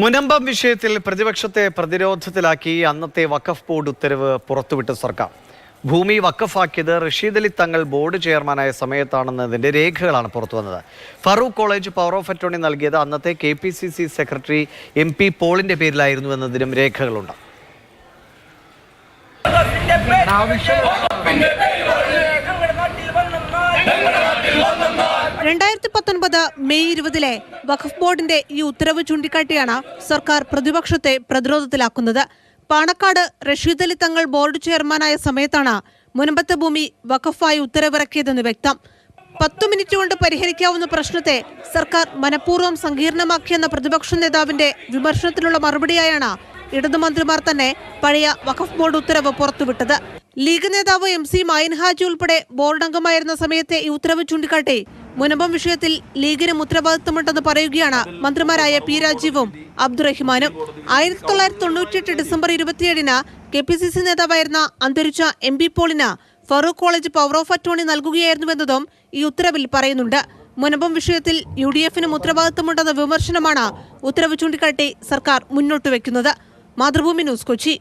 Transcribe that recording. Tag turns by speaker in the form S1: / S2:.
S1: മുനമ്പം വിഷയത്തിൽ പ്രതിപക്ഷത്തെ പ്രതിരോധത്തിലാക്കി അന്നത്തെ വഖഫ് ബോർഡ് ഉത്തരവ് പുറത്തുവിട്ട സർക്കാർ. ഭൂമി വഖഫാക്കിയത് റഷീദ് അലി തങ്ങൾ ബോർഡ് ചെയർമാനായ സമയത്താണെന്നതിന്റെ രേഖകളാണ് പുറത്തു വന്നത്. Farook College power of attorney നൽകിയത് അന്നത്തെ K P C C secretary M P പോളിന്റെ പേരിലായിരുന്നു എന്നതിനും രേഖകളുണ്ട്.
S2: രണ്ടായിരത്തി പത്തൊൻപത് മെയ് ഇരുപതിലെ വഖഫ് ബോർഡിന്റെ ഈ ഉത്തരവ് ചൂണ്ടിക്കാട്ടിയാണ് സർക്കാർ പ്രതിപക്ഷത്തെ പ്രതിരോധത്തിലാക്കുന്നത്. പാണക്കാട് റഷീദ് അലി തങ്ങൾ ബോർഡ് ചെയർമാനായ സമയത്താണ് മുനമ്പത്തെ ഭൂമി വഖഫായി ഉത്തരവിറക്കിയതെന്ന് വ്യക്തം. പത്തു മിനിറ്റ് കൊണ്ട് പരിഹരിക്കാവുന്ന പ്രശ്നത്തെ സർക്കാർ മനഃപൂർവം സങ്കീർണമാക്കിയെന്ന പ്രതിപക്ഷ നേതാവിന്റെ വിമർശനത്തിനുള്ള മറുപടിയായാണ് ഇടതുമന്ത്രിമാർ തന്നെ പഴയ വഖഫ് ബോർഡ് ഉത്തരവ് പുറത്തുവിട്ടത്. ലീഗ് നേതാവ് എം സി മൈൻ ഉൾപ്പെടെ ബോർഡ് അംഗമായിരുന്ന സമയത്തെ ഈ ഉത്തരവ് ചൂണ്ടിക്കാട്ടി മുനമ്പം വിഷയത്തിൽ ലീഗിന് ഉത്തരവാദിത്തമുണ്ടെന്ന് പറയുകയാണ് മന്ത്രിമാരായ പി രാജീവും അബ്ദുറഹിമാനും. ആയിരത്തി തൊള്ളായിരത്തി തൊണ്ണൂറ്റിയെട്ട് ഡിസംബർ ഇരുപത്തിയേഴിന് കെ പി സി സി നേതാവായിരുന്ന അന്തരിച്ച M P പോളിന് Farook College power of attorney നൽകുകയായിരുന്നുവെന്നതും ഈ ഉത്തരവിൽ പറയുന്നുണ്ട്. മുനമ്പം വിഷയത്തിൽ യു ഡി എഫിനും ഉത്തരവാദിത്തമുണ്ടെന്ന വിമർശനമാണ് ഉത്തരവ് ചൂണ്ടിക്കാട്ടി സർക്കാർ മുന്നോട്ട് വയ്ക്കുന്നത് മാതൃഭൂമി ന്യൂസ് കൊച്ചി.